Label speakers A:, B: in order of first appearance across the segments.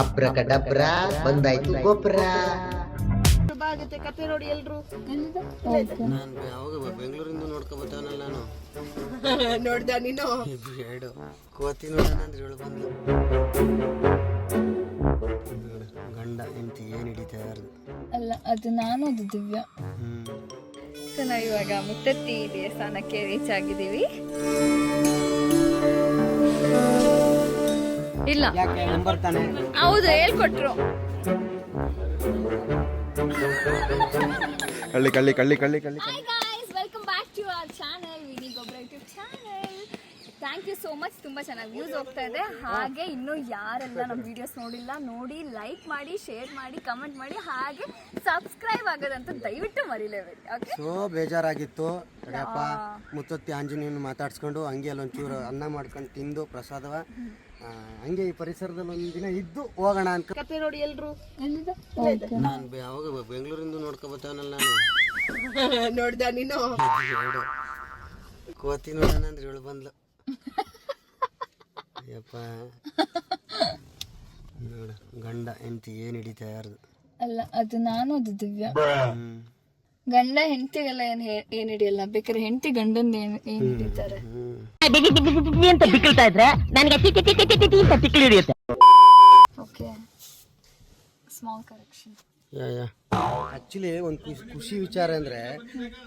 A: ಅಬ್ರಕ ಡಬ್ರ ಬಂದಾಯ್ತು ಗೊಬ್ರ
B: ಆಗುತ್ತೆ ಕತೆ ನೋಡಿ ಎಲ್ರು
C: ಬೆಂಗಳೂರಿಂದ ನೋಡ್ಕೊಬತ್ತವನಲ್ಲ ನಾನು
B: ನೋಡ್ದ ನೀನು
C: ಎರಡು ಕೋತಿ ನೋಡೋಣ ಅಂದ್ರೆ ಹೇಳು ಬಂದು ಗಂಡ ಹೆಂಡತಿ ಏನು ಹಿಡಿತಾ
D: ಅಲ್ಲ ಅದು ನಾನು ಅದು ದಿವ್ಯ ಸೊ ನಾವು ಇವಾಗ ಮುತ್ತತ್ತಿ ದೇವಸ್ಥಾನಕ್ಕೆ ರೀಚ್ ಆಗಿದ್ದೀವಿ ಇಲ್ಲ.
C: ಯಾಕೆ? ನಂಬರ್ ತಾನೆ
D: ಹೌದು ಹೇಳ್ಕೊಟ್ರು.
E: ಕಳ್ಳಿ ಕಳ್ಳಿ ಕಳ್ಳಿ ಕಳ್ಳಿ ಕಳ್ಳಿ
D: hi guys welcome back to our channel Vini ಗೊಬ್ಬರ YouTube channel thank you so much ತುಂಬ ಚೆನ್ನಾಗಿ ವ್ಯೂಸ್ ಹೋಗ್ತಾ ಇದೆ. ಹಾಗೆ ಇನ್ನೂ ಯಾರೆಲ್ಲ ನಮ್ಮ ವಿಡಿಯೋಸ್ ನೋಡಿಲ್ಲ ನೋಡಿ ಲೈಕ್ ಮಾಡಿ ಶೇರ್ ಮಾಡಿ ಕಮೆಂಟ್ ಮಾಡಿ ಹಾಗೆ ಸಬ್ಸ್ಕ್ರೈಬ್ ಆಗೋದಂತ ದಯವಿಟ್ಟು ಮರಿಲೇಬೇಡಿ ಓಕೆ
C: ಸೊ ಬೇಜಾರಾಗಿತ್ತು. ಅಡಪ್ಪ ಮುತ್ತತ್ತಿ ಆಂಜನೇಯನ ಮಾತಾಡ್ಸ್ಕೊಂಡು ಹಂಗೆ ಅಲ್ಲೊಂಚೂರು ಅನ್ನ ಮಾಡ್ಕೊಂಡು ತಿಂದು ಪ್ರಸಾದವ. ಆ, ಹಂಗೆ ಈ ಪರಿಸರದಲ್ಲಿ ಒಂದು ದಿನ ಇದ್ದು ಹೋಗೋಣ ಅಂತ.
B: ಕತೆ ನೋಡಿ ಎಲ್ರು.
C: ನಾನು ಯಾವಾಗ ಬೆಂಗಳೂರಿಂದ ನೋಡ್ಕೊಬತ್ತವನಲ್ಲ ನಾನು.
B: ನೋಡ್ದ ನೀನು.
C: ಕೋತಿ ನೋಡೋಣ ಅಂದ್ರೆ ಹೇಳು ಬಂದ್ಲು. ಯಪ್ಪ ನೋಡು ಗಂಡ ಹೆಂಡತಿ ಏನು ಹಿಡಿತಾ ಇರೋದು
D: ಅಲ್ಲ ಅದು ನಾನು ಅದು ದಿವ್ಯ ಗಂಡ ಹೆಂಡತಿಗೆಲ್ಲ ಏನ್ ಹೇ- ಏನ್ ಹಿಡಿಯಲ್ಲ ಬೇಕಾದ್ರೆ ಹೆಂಡತಿ ಗಂಡಂದ ಏನ್ ಏನ್ ಹಿಡಿತಾರೆ
F: ಅಂತ ಬಿಕ್ಕಿಳ್ತಾ ಇದ್ರೆ ನನಗೆ ಟಿಟಿ ಟಿಟಿ ಟಿಟಿ ಟಿ ಅಂತ ತಿಕ್ಕಲು ಹಿಡಿಯುತ್ತೆ
D: ಓಕೆ ಸ್ಮಾಲ್ ಕರೆಕ್ಷನ್
C: ಆ್ಯಕ್ಚುಲಿ ಒಂದು ಖುಷಿ ಖುಷಿ ವಿಚಾರ ಅಂದರೆ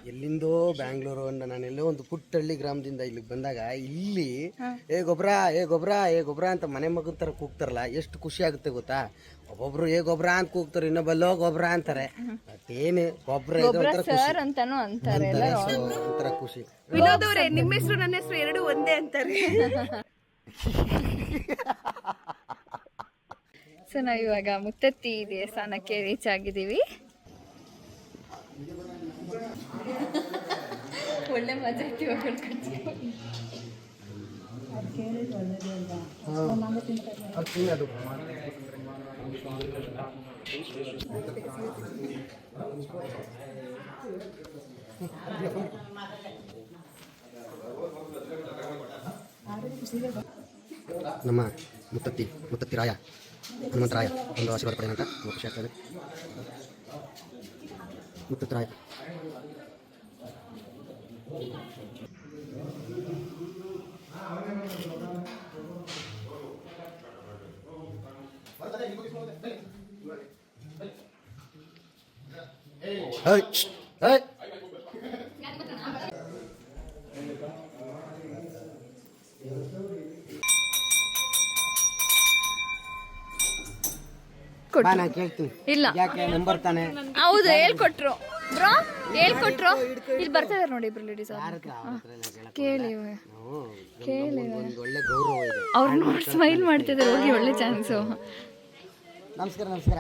C: ಎಲ್ಲಿಂದೋ ಬ್ಯಾಂಗ್ಳೂರು ಅಂತ ನಾನು ಎಲ್ಲೋ ಒಂದು ಪುಟ್ಟಹಳ್ಳಿ ಗ್ರಾಮದಿಂದ ಇಲ್ಲಿಗೆ ಬಂದಾಗ ಇಲ್ಲಿ ಏ ಗೊಬ್ಬರ ಏ ಗೊಬ್ಬರ ಏ ಗೊಬ್ಬರ ಅಂತ ಮನೆ ಮಗನ ಥರ ಕೂಗ್ತಾರಲ್ಲ ಎಷ್ಟು ಖುಷಿ ಆಗುತ್ತೆ ಗೊತ್ತಾ? ಒಬ್ಬೊಬ್ರು ಏ ಗೊಬ್ಬರ ಅಂತ ಕೂಗ್ತಾರೆ ಇನ್ನೊಬ್ಬಲ್ಲೋ ಗೊಬ್ಬರ ಅಂತಾರೆ. ಅದೇನು ಗೊಬ್ಬರ ಇದು ಒಂಥರ ಖುಷಿ.
D: ಸರ್ ಅಂತಾನು ಅಂತಾರೆ
C: ಒಂಥರ ಖುಷಿ.
B: ವಿನೋದ್ ಅವ್ರೆ ನಿಮ್ಮ ಹೆಸರು ನನ್ನ ಹೆಸರು ಎರಡು ಒಂದೇ ಅಂತಾರೆ.
D: ಸೊ ನಾವು ಇವಾಗ ಮುತ್ತತ್ತಿ ದೇವಸ್ಥಾನಕ್ಕೆ ರೀಚ್ ಆಗಿದ್ದೀವಿ. ಒಳ್ಳೆ ಮಜಾ
C: ನಮ್ಮ ಮುತ್ತತ್ತಿ ಮುತ್ತತ್ತಿ ರಾಯ. ಹನುಮಂತರಾಯ ಒಂದು ಆಶೀರ್ವಾದ ಪಡೆಯೋಣ ಅಂತ ತುಂಬ ಖುಷಿ ಆಗ್ತದೆ ಮುತ್ತತ್ತಿ ರಾಯ ಹೇಯ್ ನಾನು ಕೇಳ್ತೀನಿ.
D: ಇಲ್ಲ.
C: ಯಾಕೆ ನಂಬರ್ ತಾನೆ?
D: ಹೌದು ಹೇಳ್ಕೊಟ್ರು. ಬ್ರೋ ಹೇಳ್ಕೊಟ್ರು. ಇಲ್ಲಿ ಬರ್ತಾ ಇದಾರೆ ನೋಡಿ ಇಬ್ರು ಲೇಡೀಸ್
C: ಯಾರ ಹತ್ರ ಅವ್ರ ಹತ್ರ ಎಲ್ಲ ಕೇಳಕ್
D: ಕೇಳಿ
C: ನಾವು
D: ಕೇಳಿ
C: ಒಂದು ಒಳ್ಳೆ ಗೌರವ ಇದೆ.
D: ಅವ್ರು ನೋಡಿ ಸ್ಮೈಲ್ ಮಾಡ್ತಿದ್ದಾರೆ ಹೋಗಿ ಒಳ್ಳೆ ಚಾನ್ಸು
C: ನಮಸ್ಕಾರ ನಮಸ್ಕಾರ.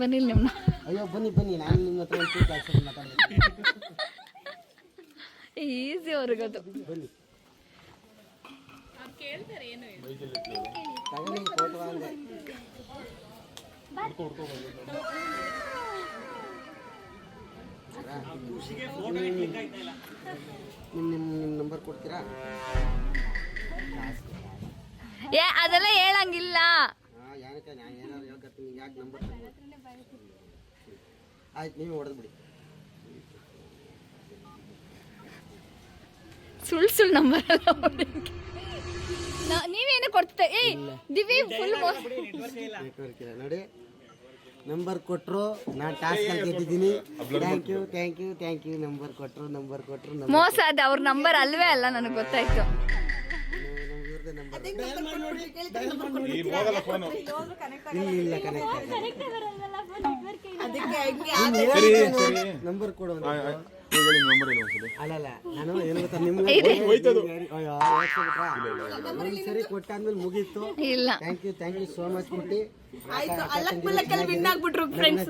D: ಬನ್ನಿ ಇಲ್ಲಿ ನಿಮ್ಮನ್ನ
C: ಅಯ್ಯೋ ಬನ್ನಿ ಬನ್ನಿ. ನಾನು ನಿಮ್ಮ ಹತ್ರ ಒಂದು ಚೂರು ಕೆಲಸ ಮಾತಾಡ್ತೀನಿ.
D: ಈಸಿ ಅವ್ರಿಗದು.
C: ಬನ್ನಿ. ತಗೊಳ್ಳಿ ಫೋಟೋ ಅಂದೆ ನಿಮ್ಮ ನಿಮ್ಮ ನಿಮ್ಮ ನಂಬರ್ ಕೊಡ್ತೀರಾ
D: ಏ ಅದೆಲ್ಲ ಹೇಳಂಗಿಲ್ಲ.
C: ಸುಳ್ ಸುಳ್ ನಾನು ಏನಾದ್ರು ಹೇಳ್ಕೊತೀನಿ ಯಾಕೆ ನಂಬರ್ ಆಯ್ತು ನೀವೇ ಹೊಡೆದು ಬಿಡಿ
D: ಸುಳ್ ಸುಳ್ಳು ನಂಬರ್ ನೀವೇನು ಕೊಡ್ತೇ ಏಯ್ ದಿವಿ ಫುಲ್
C: ನೆಟ್ವರ್ಕ್ ಇಲ್ಲ. ನೋಡಿ. ನಂಬರ್ ಕೊಟ್ಟರು ನಾನು task ಗೆದ್ದಿದ್ದೀನಿ thank you thank you thank you number ಕೊಟ್ಟರು ನಂಬರ್ ಕೊಟ್ಟರು
D: ಮೋಸ ಅದ ಅವ್ರ ನಂಬರ್ ಅಲ್ವೇ ಅಲ್ಲ ನನಗೆ ಗೊತ್ತಾಯ್ತು.
C: ನಂಬರ್ ಇಲ್ಲ ನಂಬರ್. ಅಲ್ಲಲ್ಲ ನಾನು ಏನು ಗೊತ್ತಾ ನಿಮ್ಗೆ ಅಯ್ಯೋ, ಹೇಳ್ಸ್ಕೊಬಿಟ್ರಾ? ಒಂದ್ ಸರಿ ಕೊಟ್ಟಾದ್ಮೇಲೆ ಮುಗೀತು
D: ಇಲ್ಲ
C: thank you thank you so much Kutty
B: win ಆಗ್ಬಿಟ್ರು friends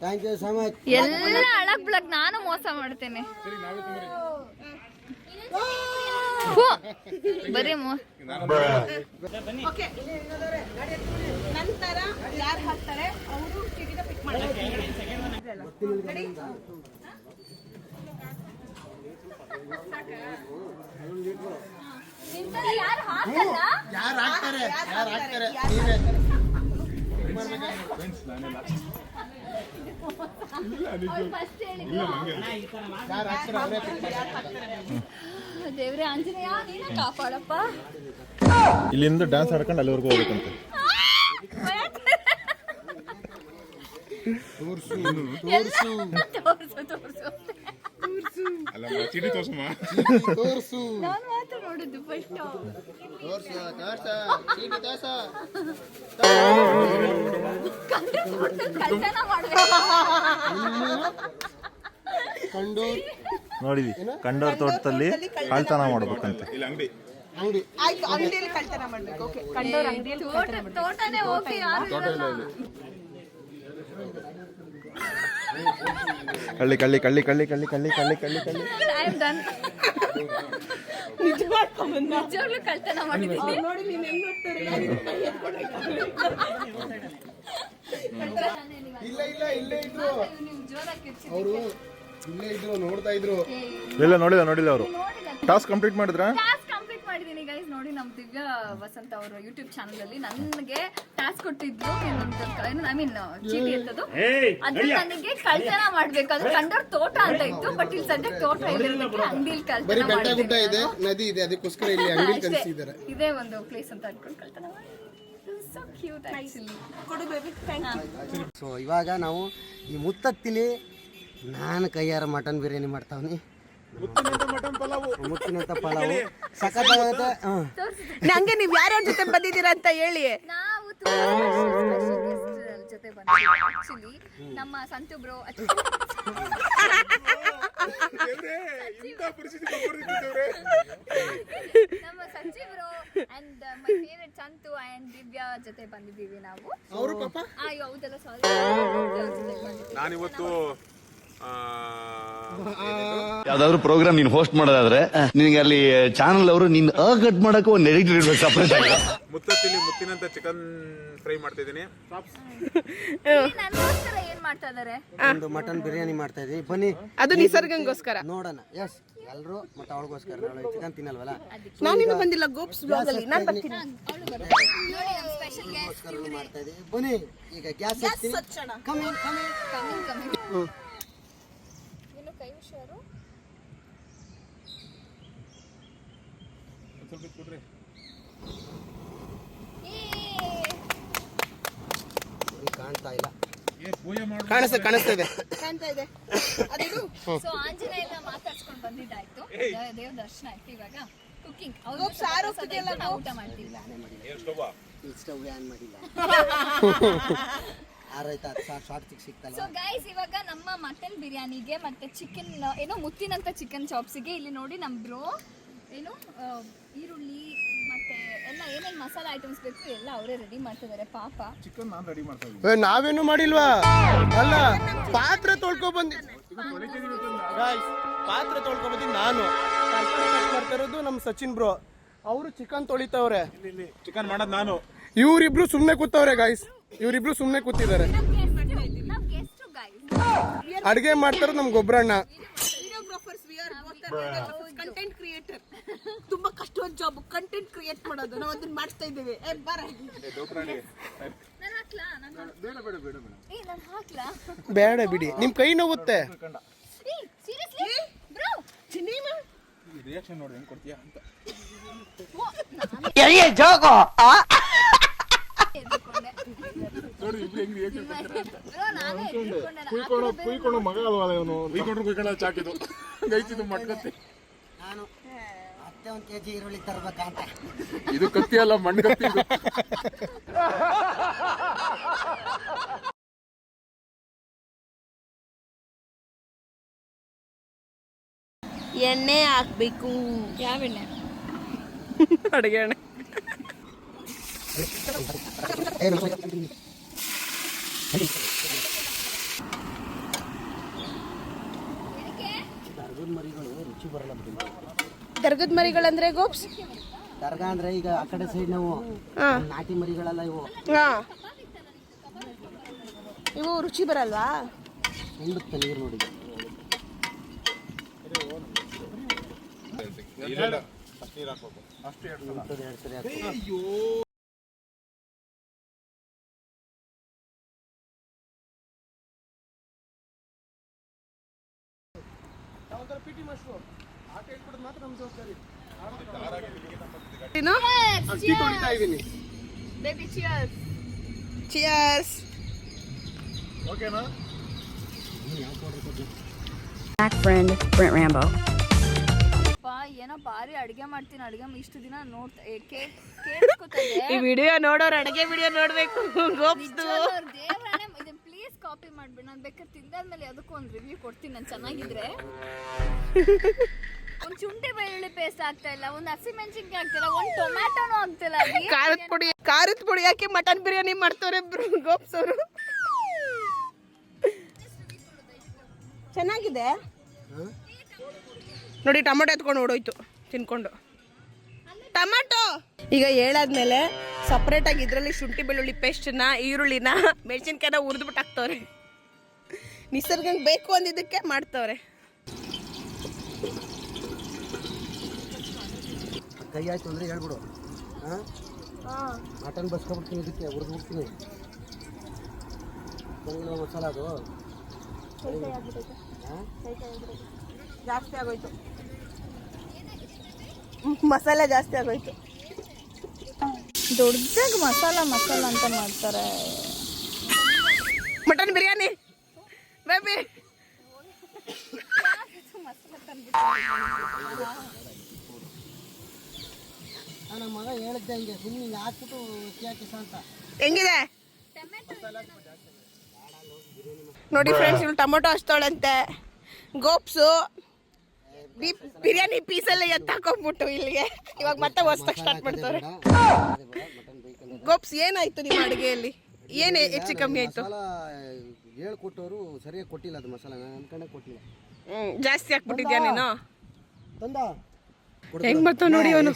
C: thank you so much
D: ಎಲ್ಲ ಅಳಕ್ ಬಿಳಕ್ ನಾನು ಮೋಸ ಮಾಡ್ತೇನೆ ಬರೀ ಮೋ
B: ಓಕೆ ನಂತರ ಯಾರು ಹಾಕ್ತಾರೆ ಅವರು ಚೀಟಿನ ಪಿಕ್ ಮಾಡ್ತಾರೆ
D: ಯಾರು ಹಾಕಲ್ಲ
C: ಯಾರು ಹಾಕ್ತಾರೆ ಯಾರು ಹಾಕ್ತಾರೆ
D: ಫಸ್ಟ್ ಹೇಳಿದ್ದು ದೇವ್ರೆ ಆಂಜನೇಯ ನೀನ ಕಾಪಾಡಪ್ಪ.
E: ಇಲ್ಲಿಂದ ಡ್ಯಾನ್ಸ್ ಆಡ್ಕೊಂಡು ಅಲ್ಲಿವರೆಗೂ ಹೋಗ್ಬೇಕಂತೆ.
D: ತೋರ್ಸು ತೋರ್ಸು.
E: ಅಲ್ಲ ಚೀಟಿ ತೋರ್ಸಮ್ಮ
C: ತೋರ್ಸು.
D: ನಾನು ಮಾತ್ರ ನೋಡಿದ್ದು ಫಸ್ಟ್
C: ತೋರ್ಸು ತೋರ್ಸ ಚೀಟಿ ತೋರ್ಸ.
D: ಕಳ್ತನ ಮಾಡ್ಬೇಕು
C: ಕಂಡು
E: ನೋಡಿದ್ವಿ ಕಂಡೋರ್ ತೋಟದಲ್ಲಿ ಕಳ್ತನ ಮಾಡ್ಬೇಕಂತೆ. ಇಲ್ಲ ಅಂಗಡಿ.
C: ಅಂಗಡಿ.
B: ಆಯ್ತು ಅಂಗಡಿಯಲ್ಲಿ ಕಳ್ತನ ಮಾಡ್ಬೇಕು. ಓಕೆ ಕಂಡೋರ್ ಅಂಗಡಿಯಲ್ಲಿ
D: ತೋಟ ತೋಟನೇ ಓಕೆ ಯಾರು ಇರಲ್ಲ.
E: ಕಳ್ಳಿ ಕಳ್ಳಿ ಕಳ್ಳಿ ಕಳ್ಳಿ ಕಳ್ಳಿ ಕಳ್ಳಿ ಕಳ್ಳಿ ಕಳ್ಳಿ ಕಳ್ಳಿ.
D: I am done.
B: ನಿಜ ಮಾಡ್ಕೊಂಬಂದ
D: ನಿಜವಾಗ್ಲೂ ಕಳ್ತನ ಮಾಡಿದ್ದೀನಿ.
B: ನೋಡಿ ನೀನ್ ಹೆಂಗ್ ನೋಡ್ತಾರೆ
C: ಇಲ್ಲ ಇದ್ರು. ಅವರು ಇಲ್ಲೇ ಇದ್ರು ನೋಡ್ತಾ ಇದ್ರು.
E: ಇಲ್ಲ ನೋಡಿಲ್ಲ ನೋಡಿಲ್ಲ ಅವರು. ಟಾಸ್ಕ್ ಕಂಪ್ಲೀಟ್ ಮಾಡಿದ್ರ?
D: ಮಾಡಿದ್ದೀನಿ ಗೈಸ್ ನೋಡಿ ನಮ್ಮ ದಿವ್ಯ ವಸಂತ ಅವರ ಯೂಟ್ಯೂಬ್ ಚಾನಲ್ ಅಲ್ಲಿ ನನಗೆ ಟಾಸ್ಕ್ ಕೊಟ್ಟಿದ್ರು. ಐ ಮೀನ್ ಚೀಟಿ ಅಂತದ್ದು ಅದು ನನಗೆ ಕಳ್ತನ ಮಾಡ್ಬೇಕು. ಅದು ಕಂಡೋರ್ ತೋಟ ಅಂತ ಇತ್ತು ಬಟ್ ಇಲ್ಲಿ ಸದ್ಯಕ್ಕೆ ತೋಟ ಇರೋದಕ್ಕೆ ಅಂಗಡಿಲಿ
C: ಬರೀ.
D: ಕಳ್ತನ
C: ಬೆಟ್ಟ ಗುಡ್ಡ ಇದೆ ನದಿ ಇದೆ ಅದಕ್ಕೋಸ್ಕರ ಇಲ್ಲಿ ಅಂಗಡಿ. ಕಲಿಸಿದ್ದಾರೆ
D: ಇದೇ ಒಂದು ಪ್ಲೇಸ್ ಅಂತ ಅನ್ಕೊಂಡು ಕಳ್ತನ ಮಾಡಿ ಸೊ ಕ್ಯೂಟ್ ಆಕ್ಚುಲಿ
B: ಕೊಡು ಬೇಬಿ ಥ್ಯಾಂಕ್ ಯು
C: ಸೊ ಇವಾಗ ನಾವು ಈ ಮುತ್ತತ್ತಿಲಿ ನಾನು ಕೈಯಾರ ಮಟನ್ ಬಿರಿಯಾನಿ ಮಾಡ್ತಾವ್ನಿ. ಮುತ್ತಿನಂತ ಪಲಾವು. ಸಖತ್ತಾಗತ್ತೆ.
B: ನಂಗೆ ನೀವು ಯಾರ್ಯಾರ ಜೊತೆ ಬಂದಿದ್ದೀರಾ ಅಂತ ಹೇಳಿ.
D: ನಾವು ತುಂಬಾ ಜೊತೆ ಬಂದಿದ್ದೀವಿ. ಆಕ್ಚುಲಿ ನಮ್ಮ ಸಂತು ಬ್ರೋ ನಮ್ಮ Sanjeev bro and my favourite Santhu and Divya ಜೊತೆ ಬಂದಿದ್ದೀವಿ ನಾವು.
C: ಅವರು ಪಾಪ?
D: ಅಯ್ಯೋ ಹೌದಲ್ಲ ಸಾರಿ
E: ನಾನಿವತ್ತು
G: ಯಾವ್ದಾದ್ರು ಪ್ರೋಗ್ರಾಮ್ ನೀನ್ ಹೋಸ್ಟ್ ಮಾಡೋದಾದ್ರೆ ನಿನಗೆ ಅಲ್ಲಿ ಚಾನಲ್ ಅವರು ನಿನ್ ಅ ಕಟ್ ಮಾಡಕ್ಕೆ ಒಂದು ಎಡಿಟರ್ ಇರ್ಬೇಕು ಸಪರೇಟ್ ಆಗಿ.
E: ಮುತ್ತತ್ತಿಲಿ ಮುತ್ತಿನಂತ ಚಿಕನ್ ಫ್ರೈ ಮಾಡ್ತಾ ಇದ್ದೀನಿ
D: ನನಗೋಸ್ಕರ ಏನ್ ಮಾಡ್ತಾ ಇದಾರೆ?
C: ಒಂದು ಮಟನ್ ಬಿರಿಯಾನಿ ಮಾಡ್ತಾ ಇದೀನಿ ಬನ್ನಿ.
B: ಅದು ನಿಸರ್ಗಂಗೋಸ್ಕರ.
C: ನೋಡೋಣ. ಎಸ್ ಎಲ್ಲರೂ ಮತ್ತೆ ಅವಳಿಗೋಸ್ಕರ ಚಿಕನ್ ತಿನ್ನಲ್ವಲ್ಲ?
B: ನಾನಿನ್ನು ಬಂದಿಲ್ಲ ಗೋಪ್ಸ್ ಬ್ಲಾಗ್ ಅಲ್ಲಿ. ನಾನ್ ಬರ್ತೀನಿ.
D: ನೋಡಿ ನಮ್ಮ ಸ್ಪೆಷಲ್ ಗೆಸ್ಟ್
C: ಮಾಡ್ತಾ ಇದೀವಿ ಬನ್ನಿ ಈಗ ಗ್ಯಾಸ್
B: ಹಚ್ಚೋಣ.
C: ಕಮ್ಮಿ ಕಮ್ಮಿ ಈಗ ಕಾಣ್ತಾ ಇಲ್ಲ.
B: ಕಾಣಿಸ್ತಾ ಕಾಣಿಸ್ತಾ ಇದೆ ಕಾಣ್ತಾ ಇದೆ. ಅದಿಡು
D: ಸೊ ಆಂಜನೇಯ ಎಲ್ಲ ಮಾತಾಡ್ಸ್ಕೊಂಡು ಬಂದಿದ್ದಾಯ್ತು. ದೇವ್ರ ದರ್ಶನ ಆಯ್ತು ಇವಾಗ. ಕುಕಿಂಗ್
B: ಅವ್ರು ಸಾರು
D: ಊಟ
C: ಮಾಡ್ತಿಲ್ಲ ಸ್ಟವ್ ಆನ್ ಮಾಡಿಲ್ಲ. ಆರೈತಾ ಶಾರ್ಟ್ ಚಿಕ್
D: ಸೊ ಗೈಸ್ ಇವಾಗ ನಮ್ಮ ಮಟನ್ ಬಿರಿಯಾನಿಗೆ ಮತ್ತೆ ಚಿಕನ್ ಏನೋ ಮುತ್ತಿನಂತ ಚಿಕನ್ ಚಾಪ್ಸಿಗೆ ಇಲ್ಲಿ ನೋಡಿ ನಮ್ ಬ್ರೋ ಏನು ಈರುಳ್ಳಿ ಮತ್ತೆ ಎಲ್ಲ ಏನೇನ್ ಮಸಾಲಾ ಐಟಮ್ಸ್ ಬೇಕು ಎಲ್ಲ ಅವರೇ ರೆಡಿ ಮಾಡ್ತಿದ್ದಾರೆ ಪಾಪ.
E: ಚಿಕನ್ ನಾನು ರೆಡಿ ಮಾಡ್ತಾ
C: ನಾವೇನು ಮಾಡಿಲ್ವಾ? ಅಲ್ಲ ಪಾತ್ರೆ ತೊಳ್ಕೊ ಬಂದಿ ಗಾಯ್ಸ್ ಪಾತ್ರೆ ತೊಳ್ಕೊ ಬಂದಿ ನಾನು ಮಾಡ್ತಾ ಇರೋದು ನಮ್ಮ ಸಚಿನ್ ಬ್ರೋ ಅವರು ಚಿಕನ್ ತೊಳಿತವ್ರೆ.
E: ಚಿಕನ್ ಮಾಡೋದ್ ನಾನು.
C: ಇವ್ರಿಬ್ರು ಸುಮ್ನೆ ಕೂತವ್ರೆ ಗಾಯ್ಸ್ ಇವರಿಬ್ರು ಸುಮ್ಮನೆ ಕೂತಿದ್ದಾರೆ. ಅಡುಗೆ ಮಾಡ್ತಾರೆ ನಮ್ ಗೊಬ್ಬರಣ್ಣ.
B: ಕಂಟೆಂಟ್ ಕ್ರಿಯೇಟರ್ ತುಂಬಾ ಕಷ್ಟವಾದ ಜಾಬ್ ಕಂಟೆಂಟ್ ಕ್ರಿಯೇಟ್ ಮಾಡೋದು. ನಾವು ಅದನ್ನ ಮಾಡ್ತಾ ಇದ್ದೇವೆ.
C: ಬೇಡ ಬಿಡಿ ನಿಮ್ ಕೈ ನೋವುತ್ತೆ.
E: ರಿಯಾಕ್ಷನ್ ನೋಡಿ ಹೆಂಗ್ ಅಂತ. ನೋಡಿ ಹೆಂಗ್ ರಿಯಾಕ್ಷನ್ ಕುಯ್ಕೊಂಡು ಕುಯ್ಕೊಂಡು ಮಗ ಅಲ್ವಾ ಇವನು? ಕುಯ್ಕೊಂಡ್ರು ಕುಯ್ಕೊಳ್ಳೋ ಚಾಕಿದು ಗೈತಿದ್ದು ಮಟ್ಕತ್ತಿ
C: ನಾನು ಮತ್ತೆ ಒಂದ್ ಕೆಜಿ ಈರುಳ್ಳಿ ತರ್ಬೇಕಂತ.
E: ಇದು ಕತ್ತಿ ಅಲ್ಲ ಮಣ್ಣು ಕತ್ತಿ ಇದು.
B: ಎಣ್ಣೆ ಹಾಕ್ಬೇಕು.
D: ಯಾವ ಎಣ್ಣೆ?
B: ಅಡುಗೆ ಎಣ್ಣೆ.
C: ರುಚಿ ಬರಲ್ಲ ಬಿಡಿ
B: ದರ್ಗದ ಮರಿಗಳಂದ್ರೆ ಗೋಪ್ಸ್?
C: ದರ್ಗಾ ಅಂದ್ರೆ ಈಗ ಆ ಕಡೆ ಸೈಡ್ ನಾವು
B: ಹಾ.
C: ನಾಟಿ ಮರಿಗಳಲ್ಲ ಇವು.
B: ಹಾ. ಇವು ರುಚಿ ಬರಲ್ವಾ?
C: ತುಂಬುತ್ತೆ ನೀರು ನೋಡಿ.
E: ಇಲ್ಲ ನೀರು
C: ಅಕ್ಕಿ ತೊಳಿತಾ ಇದ್ದೀನಿ.
D: ಬೇಬಿ ಚಿಯರ್ಸ್
B: ಚಿಯರ್ಸ್
E: ಓಕೆನಾ
H: ಬ್ಯಾಕ್ ಫ್ರೆಂಡ್
D: ಬ್ರೆಂಟ್ ಏನೋ ಭಾರಿ ಅಡುಗೆ ಮಾಡ್ತೀನಿ. ಅಡುಗೆ ಇಷ್ಟು ದಿನ ನೋಡ್ತಾ
B: ಈ ವಿಡಿಯೋ ನೋಡೋರು ಅಡುಗೆ ವಿಡಿಯೋ ನೋಡ್ಬೇಕು. ಗೋಪ್ಸ್ದು
D: ನಿಜವಾಗ್ಲೂ ಅವ್ರ್ ದೇವ್ರನೇ ಇದನ್ನ ಪ್ಲೀಸ್ ಕಾಪಿ ಮಾಡ್ಬಿಡಿ ನಾನು ಬೇಕಾದ್ರೆ ತಿಂದಾದ್ಮೇಲೆ ಅದಕ್ಕೂ ಒಂದು ರಿವ್ಯೂ ಕೊಡ್ತೀನಿ ನಾನು ಚೆನ್ನಾಗಿದ್ರೆ. ಒಂದು ಶುಂಠಿ ಬೆಳ್ಳುಳ್ಳಿ ಪೇಸ್ಟ್ ಆಗ್ತಾ ಇಲ್ಲ ಒಂದು ಹಸಿಮೆಣಸಿನ್ಕಾಯಿ ಆಗ್ತಿಲ್ಲ ಒಂದು ಟೊಮ್ಯಾಟೋನು ಆಗ್ತಿಲ್ಲ.
B: ಖಾರದ ಪುಡಿ ಖಾರದ ಪುಡಿ ಹಾಕಿ ಮಟನ್ ಬಿರಿಯಾನಿ ಮಾಡ್ತಾರೆ ಗೋಪ್ಸ್ ಅವರು? ಚೆನ್ನಾಗಿದೆ? ನೋಡಿ ಟೊಮೆಟೊ ಎತ್ಕೊಂಡು ಓಡೋಯ್ತು ತಿನ್ಕೊಂಡು. ಟೊಮೆಟೊ! ಈಗ ಹೇಳಾದ್ಮೇಲೆ ಸಪ್ರೇಟಾಗಿ ಇದರಲ್ಲಿ ಶುಂಠಿ ಬೆಳ್ಳುಳ್ಳಿ ಪೇಸ್ಟನ್ನ ಈರುಳ್ಳಿನ ಮೆಣಸಿನ್ಕಾಯಿನ ಹುರಿದ್ಬಿಟ್ಟು ಹಾಕ್ತವ್ರೆ. ನಿಸರ್ಗಂಗೆ ಬೇಕು ಅಂದಿದ್ದಕ್ಕೆ ಮಾಡ್ತವ್ರೆ.
C: ಕೈ ಆಯ್ತು ಅಂದ್ರೆ ಹೇಳ್ಬಿಡು. ಹಾಂ? ಮಟನ್ ಬಸ್ಕೊಬಿಡ್ತೀನಿ ಇದಕ್ಕೆ ಹುರಿದು ಬಿಡ್ತೀನಿ ಮಸಾಲ ಅದು?
B: ಜಾಸ್ತಿ ಆಗೋಯ್ತು. ಮಸಾಲೆ ಜಾಸ್ತಿ ಆಗೋಯ್ತು.
D: ದೊಡ್ಡದಾಗಿ ಮಸಾಲ ಮಸಾಲ ಅಂತ ಮಾಡ್ತಾರೆ.
B: ಮಟನ್ ಬಿರಿಯಾನಿ. ಬೇಬಿ.
C: ನನ್ನ ಮಗ ಹೇಳಿದ್ದೆ ಹಿಂಗೆ ಸುಮ್ಮನೆ ಹಾಕ್ಬಿಟ್ಟು ಯಾಕೆ ಅಂತ.
B: ಹೆಂಗಿದೆ? ನೋಡಿ ಫ್ರೆಂಡ್ಸ್ ಇವ್ಳು ಟೊಮೊಟೊ ಹಚ್ತಾಳಂತೆ. ಗೋಪ್ಸು. ಬಿ- ಎಲ್ಲ ಎತ್ತ ಎತ್ತಾಕೊಂಡ್ಬಿಟ್ಟು ಇಲ್ಲಿಗೆ. ಇವಾಗ ಮತ್ತೆ ಹೊಸ್ದಾಗ ಸ್ಟಾರ್ಟ್ ಮಾಡ್ತಾರೆ. ಗೋಪ್ಸ್ ಏನಾಯ್ತು ನಿಮ್ಮ ಅಡುಗೆಯಲ್ಲಿ? ಏನು ಹೆಚ್ಚು ಕಮ್ಮಿ ಆಯ್ತು?
C: ಹೇಳ್ಕೊಟ್ಟವರು ಸರಿಯಾಗಿ ಕೊಟ್ಟಿಲ್ಲ ಅದು ಮಸಾಲ. ನಾನು ಅನ್ಕೊಂಡೆ ಕೊಟ್ಟಿಲ್ಲ.
B: ಹ್ಮ್, ಜಾಸ್ತಿ ಹಾಕ್ಬಿಟ್ಟಿದ್ಯಾ ನೀನು?
C: ತಂದ.
B: ಹೆಂಗ್ ಬರ್ತಾವ ನೋಡಿ ಅವನು?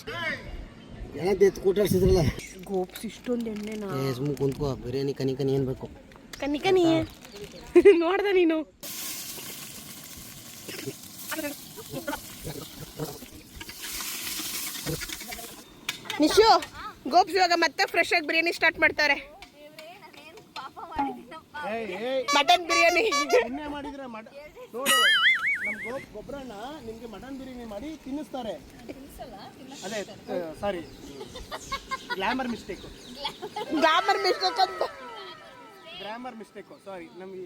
C: ಏನಂತ ಎತ್ತು ಕೂಟಾಡ್ಸಿದ್ರಲ್ಲ
B: ಗೋಪ್ಸ್ ಇಷ್ಟೊಂದು ಎಣ್ಣೆನಾ?
C: ಏ ಸುಮ್ಮನೆ ಕುಂತ್ಕೋ ಬಿರಿಯಾನಿ ಕನಿ ಕನಿ ಏನು ಬೇಕು?
B: ಕನಿಕನಿ ನೋಡ್ದ ನೀನು. ನಿಶು ಗೋಪ್ಸ್ ಇವಾಗ ಮತ್ತೆ ಫ್ರೆಶ್ ಆಗಿ ಬಿರಿಯಾನಿ ಸ್ಟಾರ್ಟ್ ಮಾಡ್ತಾರೆ ಮಟನ್ ಬಿರಿಯಾನಿ.
C: ಎಣ್ಣೆ ಮಾಡಿದ್ರೆ ಮಟ ನೋಡು ನಮ್ಮ ಗೋ ಗೊಬ್ಬರನ ನಿಮಗೆ ಮಟನ್ ಬಿರಿಯಾನಿ ಮಾಡಿ ತಿನ್ನಿಸ್ತಾರೆ. ಅದೇ sorry glamour mistake
B: glamour mistake ಅಂತ.
C: ಗ್ರಾಮರ್ ಮಿಸ್ಟೇಕ್ ಸಾರಿ ನಮಗೆ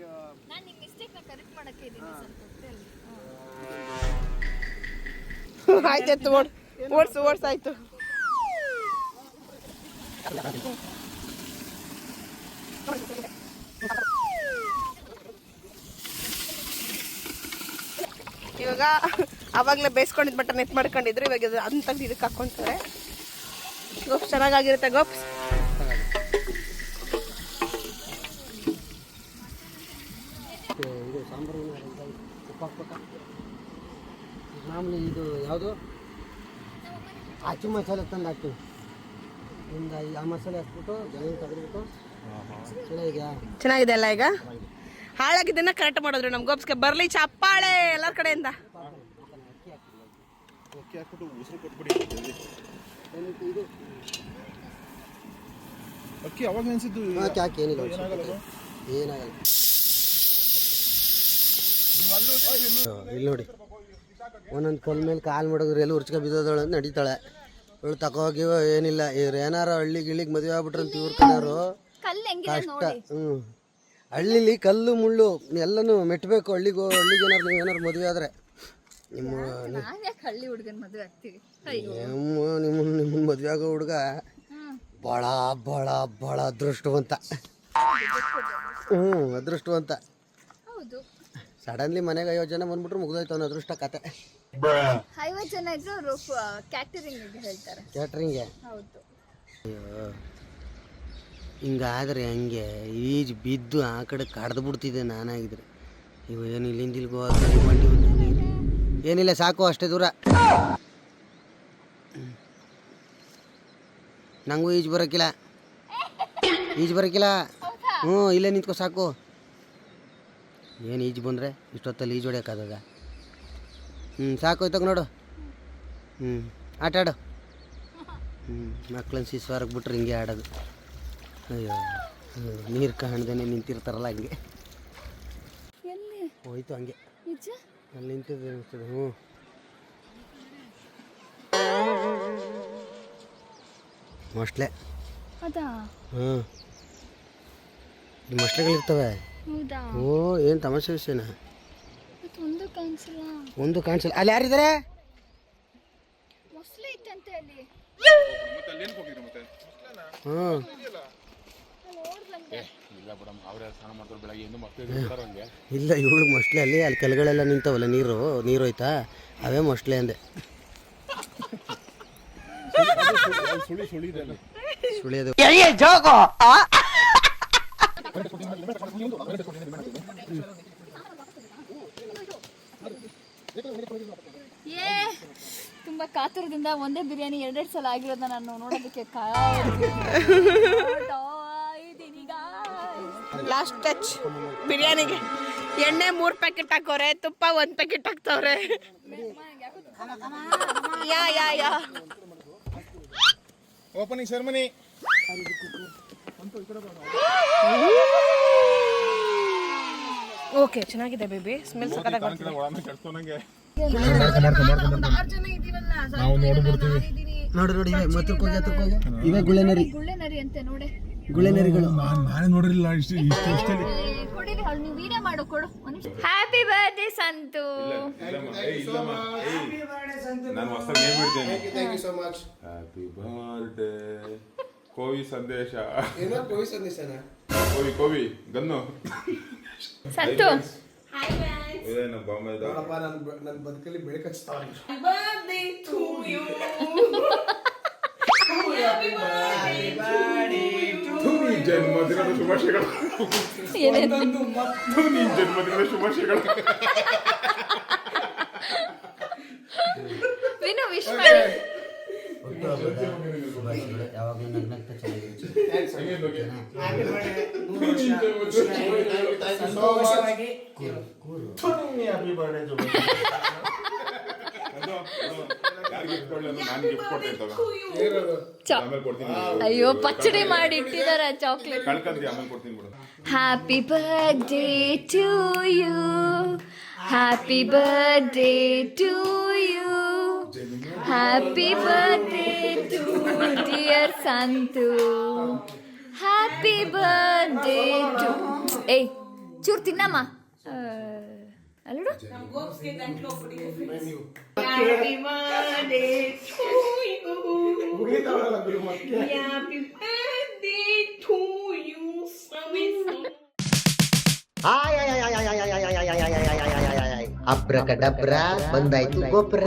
D: ನಾನು ನಿಮ್ಮ ಮಿಸ್ಟೇಕ್ನ ಕರೆಕ್ಟ್ ಮಾಡಕ್ಕೆ ಇದ್ದೀನಿ
B: ಆಯ್ತಾಯ್ತು ಓಡ್, ಓಡ್ಸು ಓಡ್ಸಾಯ್ತು ಇವಾಗ ಅವಾಗಲೇ ಬೇಯಿಸ್ಕೊಂಡಿದ್ ಮಟನ್ ಎತ್ ಮಾಡ್ಕೊಂಡಿದ್ರು, ಇವಾಗ ಅದನ್ನ ತೆಗೆದು ಇದಕ್ಕೆ ಹಾಕೊಂತಾರೆ ಗೋಪ್ಸ್ ಚೆನ್ನಾಗಾಗಿರುತ್ತೆ ಗೋಪ್ಸ್
C: ಇದು ಸಾಂಬಾರು ಉಪ್ಪು ಹಾಕ್ಬೇಕಾ ಮಾಮೂಲಿ ಇದು ಯಾವುದು? ಅಚ್ಚು ಮಸಾಲೆ ತಂದು ಹಾಕ್ತೀವಿ. ಇಂದ ಆ ಮಸಾಲೆ ಹಾಕ್ಬಿಟ್ಟು ಜನ ತೆಗೆದ್ಬಿಟ್ಟು ಚೆನ್ನಾಗಿದೆಯಾ?
B: ಚೆನ್ನಾಗಿದೆ ಅಲ್ಲ ಈಗ? ಹಾಳಾಗಿದ್ದನ್ನ ಕರೆಕ್ಟ್ ಮಾಡಿದ್ರು ನಮ್ಮ ಗೋಪ್ಸ್ಗೆ. ಬರ್ಲಿ ಚಪ್ಪಾಳೆ ಎಲ್ಲರ ಕಡೆಯಿಂದ.
E: ಅಕ್ಕಿ
C: ಇದು?
E: ಅಕ್ಕಿ ಅವಾಗ ನೆನ್ಸಿದ್ದು
C: ಹಾಕಿ ಏನಿಲ್ಲ
E: ಏನಾಗಲ್ಲ
C: ಏನಾಗಲ್ಲ. ಇಲ್ಲಿ ನೋಡಿ. ಒಂದೊಂದು ಕಲ್ ಮೇಲೆ ಕಾಲು ಮಾಡಿದ್ರೆ ಎಲ್ಲಿ ಉರ್ಚ್ಕ ಬಿದ್ದೋದಳು ಅಂತ ನಡೀತಾಳೆ. ಇವಳು ತಗೋಗಿ ಏನಿಲ್ಲ. ಇವ್ರು ಏನಾರ ಹಳ್ಳಿ ಗಿಳಿಗೆ ಮದುವೆ ಆಗ್ಬಿಟ್ರೆ ಅಂತ ಇವ್ರ
D: ಕಣ್ಣಾರು
C: ಕಷ್ಟ. ಹ್ಞೂ ಹಳ್ಳಿಲಿ ಕಲ್ಲು ಮುಳ್ಳು ಎಲ್ಲನೂ ಮೆಟ್ಟಬೇಕು ಹಳ್ಳಿಗೆ ಹಳ್ಳಿಗೆ ಏನಾರು ನೀವು ಏನಾರು ಮದುವೆ ಆದರೆ. ನಿಮ್ಮ
D: ನಾನ್ ಯಾಕೆ ಹಳ್ಳಿ ಹುಡುಗನ ಮದುವೆ ಆಗ್ತೀವಿ? ಅಯ್ಯೋ.
C: ನಿಮ್ಮ ನಿಮ್ಮ ನಿಮ್ಮನ್ನ ಮದುವೆ ಆಗೋ ಹುಡುಗ ಭಾಳ ಭಾಳ ಭಾಳ ಅದೃಷ್ಟವಂತ. ಹ್ಞೂ ಅದೃಷ್ಟವಂತ. ಸಡನ್ಲಿ ಮನೆಗೆ ಐವತ್ತು ಜನ ಬಂದ್ಬಿಟ್ರು ಮುಗ್ದೋಯ್ತು ಅನ್ನೋ ಅದೃಷ್ಟ ಕತೆ.
D: ಐವತ್ತು ಜನ ಇದ್ರು ಅವರು ಕ್ಯಾಟರಿಂಗ್ ಹೇಳ್ತಾರೆ. ಹೌದು.
C: ಅಯ್ಯೋ. ಹಿಂಗಾದ್ರೆ ಹಂಗೆ ಈಜು ಬಿದ್ದು ಆ ಕಡೆ ಕಡ್ದು ಬಿಡ್ತಿದ್ದೆ ನಾನಾಗಿದ್ರೆ. ಇವು ಏನು ಇಲ್ಲಿಂದ ಇಲ್ಲಿಗೆ ಬಂಡಿ ಏನಿಲ್ಲ ಸಾಕು ಅಷ್ಟೇ ದೂರ. ನಂಗೂ ಈಜು ಬರೋಕ್ಕಿಲ್ಲ ಈಜು ಬರೋಕ್ಕಿಲ್ಲ ಹ್ಞೂ ಇಲ್ಲೇ ನಿಂತ್ಕೋ ಸಾಕು. ಏನು ಈಜು ಬಂದರೆ ಇಷ್ಟೊತ್ತಲ್ಲಿ ಈಜು ಹೊಡ್ಯೋಕ್ಕಾದಾಗ ಹ್ಞೂ ಸಾಕು ಹೋಯ್ತಕ್ಕ ನೋಡು. ಹ್ಞೂ ಆಟ ಆಡು. ಹ್ಞೂ ಮಕ್ಳನ್ನ ಶಿಸ್ವಾರಕ್ಕೆ ಬಿಟ್ರೆ ಹಿಂಗೆ ಆಡೋದು. ಅಯ್ಯೋ ನೀರು ಕಾಣ್ದೇನೆ ನಿಂತಿರ್ತಾರಲ್ಲ ಹಂಗೆ.
D: ಎಲ್ಲಿ?
C: ಹೋಯ್ತು ಹಂಗೆ. ಅಲ್ಲಿ ನಿಂತಿದ್ದೆ ಅನಿಸ್ತದೆ ಹ್ಞೂ. ಮೊಸ್ಲೆ.
D: ಅದಾ?
C: ಹ್ಞೂ ಈ ಮೊಸ್ಲೆಗಳಿರ್ತವೆ.
D: ಹೌದಾ?
C: ಓ ಏನ್ ತಮಾಷೆ ವಿಷಯನ?
D: ಒಂದು ಕಾಣಿಸಿಲ್ಲ
C: ಒಂದು ಕಾಣಿಸಲ್ಲ ಅಲ್ಲಿ ಯಾರಿದ್ದಾರೆ
D: ಮೊಸಳೆ ಇತ್ತಂತೆ ಅಲ್ಲಿ.
C: ಹ್ಞೂ
E: ಇಲ್ಲ
C: ಇವಳು ಮೊಸ್ಲೆ ಅಲ್ಲಿ ಅಲ್ಲಿ ಕೆಳಗಳೆಲ್ಲ ನಿಂತವಲ್ಲ ನೀರು ನೀರು ಹೋಯ್ತಾ? ಅವೇ ಮೊಸ್ಲೆ ಅಂದೆ. ಸುಳಿಯೋದು.
D: ಏ ತುಂಬಾ ಕಾತುರದಿಂದ ಒಂದೇ ಬಿರಿಯಾನಿ ಎರಡೆರಡು ಸಲ ಆಗಿರೋದನ್ನ ನಾನು ನೋಡೋದಕ್ಕೆ.
B: ಲಾಸ್ಟ್ ಟಚ್ ಬಿರಿಯಾನಿಗೆ. ಎಣ್ಣೆ ಮೂರ್ ಪ್ಯಾಕೆಟ್ ಹಾಕೋರೆ ತುಪ್ಪ ಒಂದ್ packet ಹಾಕ್ತವ್ರೆ. Yeah yeah yeah.
E: Opening ceremony
B: okay ಚೆನ್ನಾಗಿದೆ ಬೇಬಿ ಸ್ಮೆಲ್ ಸಕ್ಕತ್ತಾಗಿ ಬರ್ತಿದೆ
D: ನಾವು ನೋಡ್ಬಿಡ್ತೀವಿ.
C: ನೋಡು ನೋಡಿ ಹೋಗಿ ಹೋಗಿ. ಇವೇ
D: ಅಂತೆ ನೋಡೆ.
C: ಗುಳೆನರಿಗಳು
E: ನಾನೇ ನೋಡಿರಲಿಲ್ಲ ಇಷ್ಟು ಇಷ್ಟು ಇಷ್ಟಲ್ಲಿ
D: ಕೊಡಿರಿ ಅವ್ಳು ನೀವು ವಿಡಿಯೋ ಮಾಡು ಕೊಡು. ಹ್ಯಾಪಿ ಬರ್ಡೇ ಸಂತು
E: ನಾನು ಹೊಸದಾಗಿ ನೇಮ್ ಇಡ್ತೇನೆ thank you so much happy birthday ಕೋವಿ ಸಂದೇಶ.
C: ಏನೋ ಕೋವಿ ಸಂದೇಶನ?
E: ಕೋವಿ ಕೋವಿ ಗನ್ನು.
D: ಸಂತು
E: ಇದೇ ನಮ್ಮ ಬಾಂಬೆ
C: ನನ್ನ ಬದುಕಲ್ಲಿ ಬೆಳಕು ಹಚ್ತಾವ
E: ಜನ್ಮದಿನದ ಶುಭಾಶಯಗಳು. ನಿನ್ ಜನ್ಮದಿನದ ಶುಭಾಶಯಗಳು.
D: ವಿನು ವಿಶ್ ಮಾಡಿ.
C: ಯಾವಾಗಲೂ ನಗ್ನಗ್ತಾ
E: ಹ್ಯಾಪಿ
D: ಅಯ್ಯೋ ಪಚ್ಚಡಿ ಮಾಡಿ ಇಟ್ಟಿದ್ದಾರೆ chocolate happy birthday to you happy birthday to you
A: Happy birthday to dear Santu. Happy birthday to. Eh, చూడు తిన్నామా అల్లుడు ಅಬ್ರಕಡಬ್ರ ಬಂದಾಯ್ತು ಗೊಬ್ರ